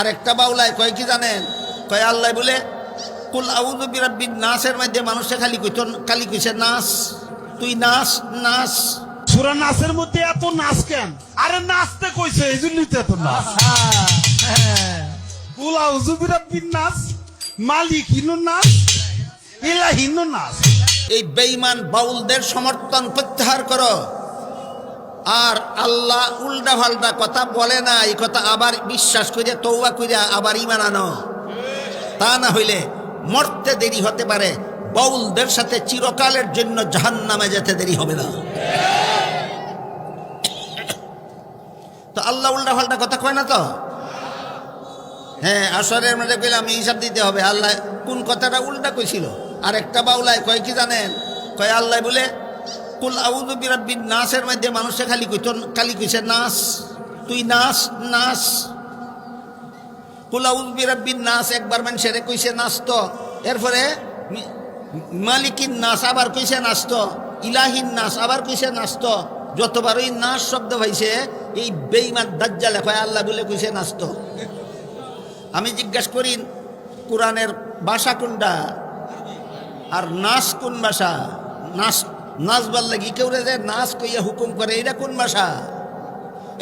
আর একটা বাউলায় কয় কি জানেন? কয় আল্লাহ বলে কুল নাসের মধ্যে মানুষে খালি কইতো খালি কইছে নাস। তুই নাস নাস। সুরা নাচের মধ্যে এত নাচ কেন? আরে নাচতে কইছে এই জন্যই তো এত নাচ বুলা হুজুবিরা বিন নাচ মালিক হিনু নাচ নাচ এই বেঈমান বাউলদের সমর্থন প্রত্যাহার করো। আর আল্লাহ উল্টা ফাল্টা কথা বলে না, এই কথা আবার বিশ্বাস করিয়া তৌবা করিয়া আবার ইমান আনো। তা না হইলে মরতে দেরি হতে পারে, বাউলদের সাথে চিরকালের জন্য জাহান নামে যেতে দেরি হবে না। তো আল্লাহ উল্টা ফাল্টা কথা কয় না তো? হ্যাঁ আসরের মধ্যে কইলাম, হিসাব দিতে হবে। আল্লাহ কোন কথাটা উল্টা কইছিল? আর একটা বাউলায় কয় কি জানেন? কয় আল্লাহ বলে কুল আউযু বিরাব্বিন নাসের মধ্যে মানুষে খালি কইতো, খালি কইছে নাস। তুই নাস নাস। কুল আউযু বিরাব্বিন নাস, একবার মানুষের কইছে নাস তো। এরপরে মালিকিন নাস আবার কইছে নাস তো। ইলাহিন নাস আবার কইছে নাস তো। যতবার ওই নাস শব্দ হয়েছে এই বেইমান দাজ্জা কয়, আল্লাহ বলে কইছে নাস তো। আমি জিজ্ঞাসা করি, কোরআনের ভাষা কোনটা? আর নাচ কোন ভাষা? নাচ নাচবার লাগি কেউ যে নাচ কইয়া হুকুম করে এটা কোন ভাষা?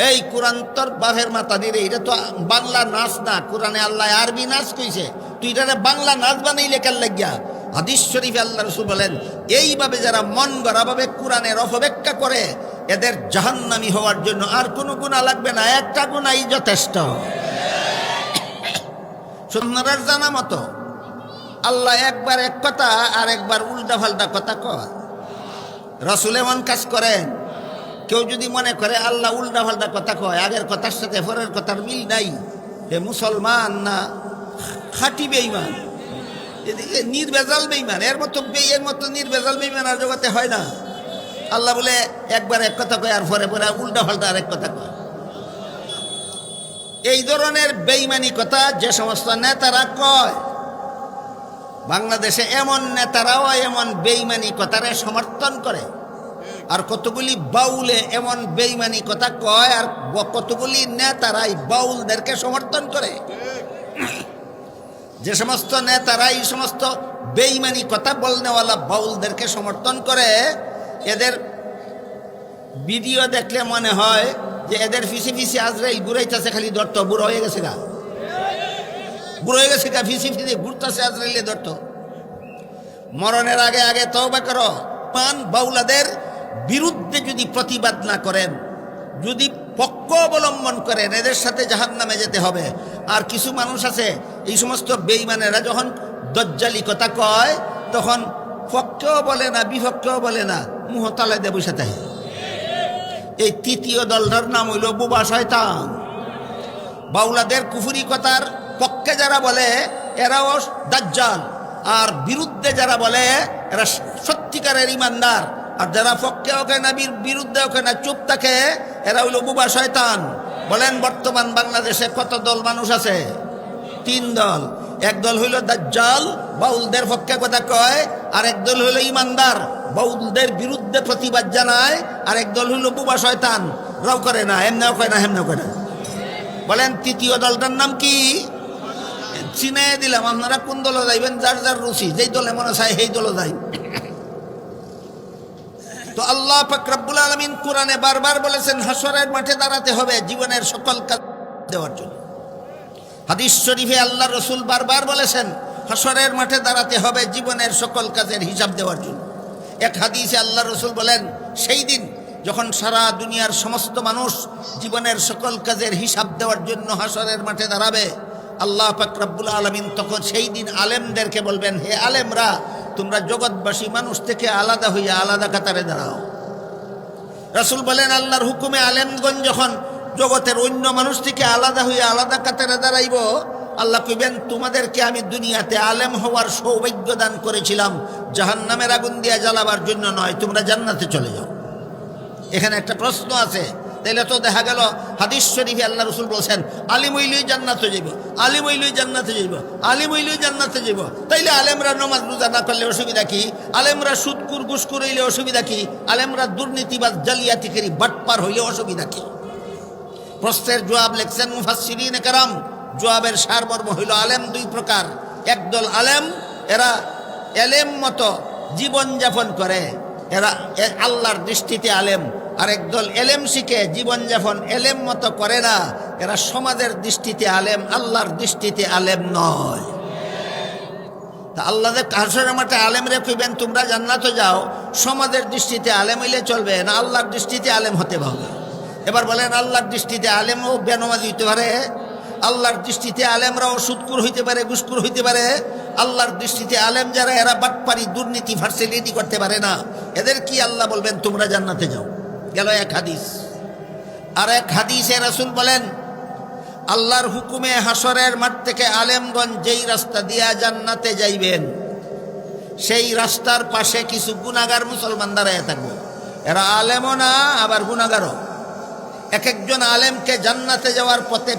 এই কোরআন তোর বাপের মাথা দিলে এটা তো বাংলা নাচ না, কোরআনে আল্লাহ আরবি নাচ কইছে। তুই এটা বাংলা নাচ বানাই লেখার লাগিয়া? হাদিস শরীফে আল্লাহ রসুল বলেন, এইভাবে যারা মন গড়াভাবে কোরআনের অপব্যাখ্যা করে, এদের জাহান্নামি হওয়ার জন্য আর কোনো গুণা লাগবে না, একটা গুণাই যথেষ্ট। সুন্দরের জানা মতো, আল্লাহ একবার এক কথা আর একবার উল্টা ফাল্টা কথা কয়। রসুল এমন কাজ করেন কেউ যদি মনে করে, আল্লাহ উল্টা ফাল্টা কথা কয়, আগের কথার সাথে পরের কথার মিল নাই। এ মুসলমান না, খাটি বেইমান নির্বেজাল বেইমান এর মতো এর মতো নির্বেজাল বেইমান আর জগতে হয় না। আল্লাহ বলে, একবার এক কথা কয়, আর পরে পরে উল্টা ফাল্টা আরেক কথা কয়। এই ধরনের বেইমানি কথা যে সমস্ত নেতারা কয়, বাংলাদেশে এমন নেতারাও এমন বেইমানি কথারে সমর্থন করে। আর কতগুলি বাউলে এমন বেইমানি কথা কয়, আর কতগুলি নেতারাই বাউলদেরকে সমর্থন করে? যে সমস্ত নেতারা এই সমস্ত বেইমানি কথা বলনেওয়ালা বাউলদেরকে সমর্থন করে, এদের ভিডিও দেখলে মনে হয় যে এদের ফিসি ফিসি আজরাইল ঘুরাইতেছে, খালি ধরতো বুড়ো হয়ে গেছে গা। বুড়ো হয়ে গেছে গা, ফিসি ফিসি ঘুরতেছে আজরাইলে ধরতো মরণের আগে আগে তওবা করো। পান বাউলাদের বিরুদ্ধে যদি প্রতিবাদ না করেন, যদি পক্ষ অবলম্বন করেন, এদের সাথে জাহান নামে যেতে হবে। আর কিছু মানুষ আছে, এই সমস্ত বেইমানেরা যখন দজ্জালি কথা কয়, তখন পক্ষেও বলে না, বিপক্ষেও বলে না, মুহ তালে দেব সাথে এই তৃতীয় দলটার নাম হইল বুবা শয়তান। বাউলাদের কুফুরি কথার পক্ষে যারা বলে, এরাও দাজ্জাল। আর বিরুদ্ধে যারা বলে, এরা সত্যিকারের ইমানদার। আর যারা পক্ষে ওকে, নাবির বিরুদ্ধে ওকে না চুপ থাকে, এরা হইল বুবা শয়তান। বলেন, বর্তমান বাংলাদেশে কত দল মানুষ আছে? তিন দল। এক দল হইল দাজ্জাল, বাউলদের পক্ষে কথা কয়। আর এক দল হইল ইমানদার, বাউলদের বিরুদ্ধে প্রতিবাদ জানায়। আর এক দল হইল বুবা শয়তান। রাও করে না, এমনাও কয় না, হেমনাও কয় না। বলেন, তৃতীয় দলটার নাম কি? চিনে দিলাম, আপনারা কোন দলে যাইবেন? যার যার রুচি, যেই দলে মনে চায় সেই দলে যাই। তো আল্লাহ পাক রব্বুল আলমিন কোরআনে বারবার বলেছেন হাসরের মাঠে দাঁড়াতে হবে জীবনের সকল কাজ দেওয়ার জন্য। হাদিস শরীফে আল্লাহ রসুল বারবার বলেছেন হাসরের মাঠে দাঁড়াতে হবে জীবনের সকল কাজের হিসাব দেওয়ার জন্য। এক হাদিসে আল্লাহ রসুল বলেন, সেই দিন যখন সারা দুনিয়ার সমস্ত মানুষ জীবনের সকল কাজের হিসাব দেওয়ার জন্য হাসরের মাঠে দাঁড়াবে, আল্লাহ পাক রব্বুল আলমিন তখন সেই দিন আলেমদেরকে বলবেন, হে আলেমরা তোমরা জগৎবাসী মানুষ থেকে আলাদা হইয়া আলাদা কাতারে দাঁড়াও। রাসুল বলেন, আল্লাহর হুকুমে আলেমগঞ্জ যখন জগতের অন্য মানুষ থেকে আলাদা হয়ে আলাদা কাতারে দাঁড়াইব, আল্লাহ কইবেন, তোমাদেরকে আমি দুনিয়াতে আলেম হওয়ার সৌভাগ্য দান করেছিলাম। জাহান নামের আগুন দিয়া জ্বালাবার জন্য নয়, তোমরা জান্নাতে চলে যাও। এখানে একটা প্রশ্ন আছে তাইলে তো দেখা গেল হাদিস শরীফে আল্লাহ রসুল বলছেন আলিম হইলই জান্নাতে যাইব আলিম হইলই জান্নাতে যাইব আলিম হইলই জান্নাতে যাইব। তাইলে আলেমরা নমাজ রোজা না করলে অসুবিধা কি? আলেমরা সুদকুর ঘুষকুর হইলে অসুবিধা কি? আলেমরা দুর্নীতিবাদ জালিয়াতিকারী বাটপার হইলে অসুবিধা কি? প্রশ্নের জবাব লেখছেন মুফাসসিরিন কারাম। জবাবের সারমর্ম হইল আলেম দুই প্রকার। একদল আলেম, এরা এলেম মতো জীবনযাপন করে। এরা আল্লাহর দৃষ্টিতে আলেম। আর একদল এলেম শিখে জীবনযাপন এলেম মতো করে না। এরা সমাজের দৃষ্টিতে আলেম, আল্লাহর দৃষ্টিতে আলেম নয়। তা আল্লাহদের হাসরের মাঠে আলেম রে রেখিবেন তোমরা জান্নাতে যাও। সমাজের দৃষ্টিতে আলেম হইলে চলবে না, আল্লাহর দৃষ্টিতে আলেম হতে হবে। এবার বলেন, আল্লাহর দৃষ্টিতে আলেমও বেনমাজি হইতে পারে? আল্লাহর দৃষ্টিতে আলেমরাও সুদকুর হইতে পারে, গুসকুর হইতে পারে? আল্লাহর দৃষ্টিতে আলেম যারা, এরা বাটপারি দুর্নীতি ফার্সিলিটি করতে পারে না। এদের কি আল্লাহ বলবেন, তোমরা জান্নাতে যাও। গেল এক হাদিস। আর এক হাদিসে রাসুল বলেন, আল্লাহর হুকুমে হাসরের মাঠ থেকে আলেমগঞ্জ যেই রাস্তা দিয়া জান্নাতে যাইবেন, সেই রাস্তার পাশে কিছু গুনাগার মুসলমান দাঁড়াইয়া থাকবে। এরা আলেমও না, আবার গুনাগারও এক একজন আলেমকে জান্নাতে যাওয়ার পথে